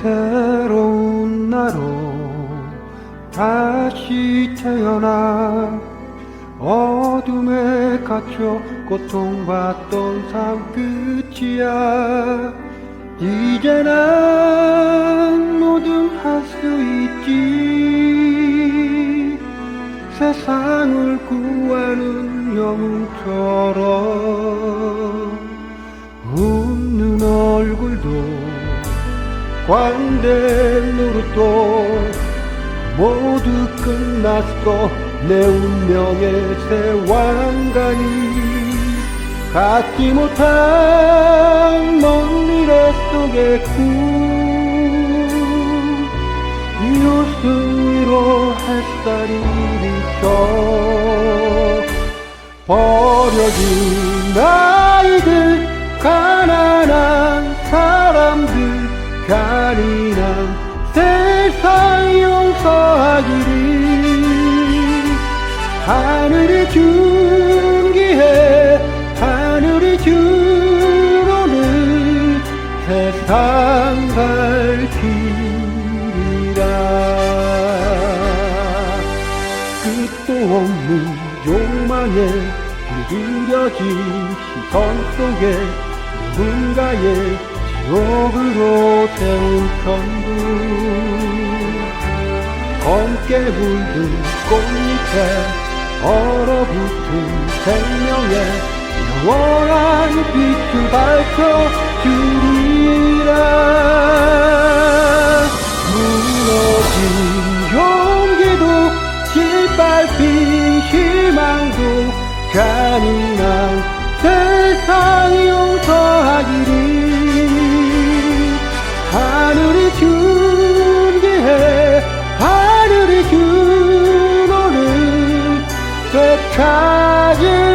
새로운 나로 다시 태어나 어둠에 갇혀 고통받던 삶 끝이야. 이제 난 뭐든 할 수 있지. 세상을 구하는 영웅처럼 노릇도 모두 끝났어 내 운명의 새 왕관이 갖지 못한 먼 미래 속의 꿈 이웃은 위로 햇살이 비쳐 버려진 아이들 사람들 잔인한 세상 용서하기를. 하늘이 준 기회 하늘이 주로는 세상 밝히리라. 끝도 없는 욕망에 길들여진 시선 속에 누군가의 지옥으로 세운 천국 검게 물든 꽃잎에 얼어붙은 생명의 영원한 빛을 밝혀 주리라. 무너진 용기도 짓밟힌 희망도 잔인 되찾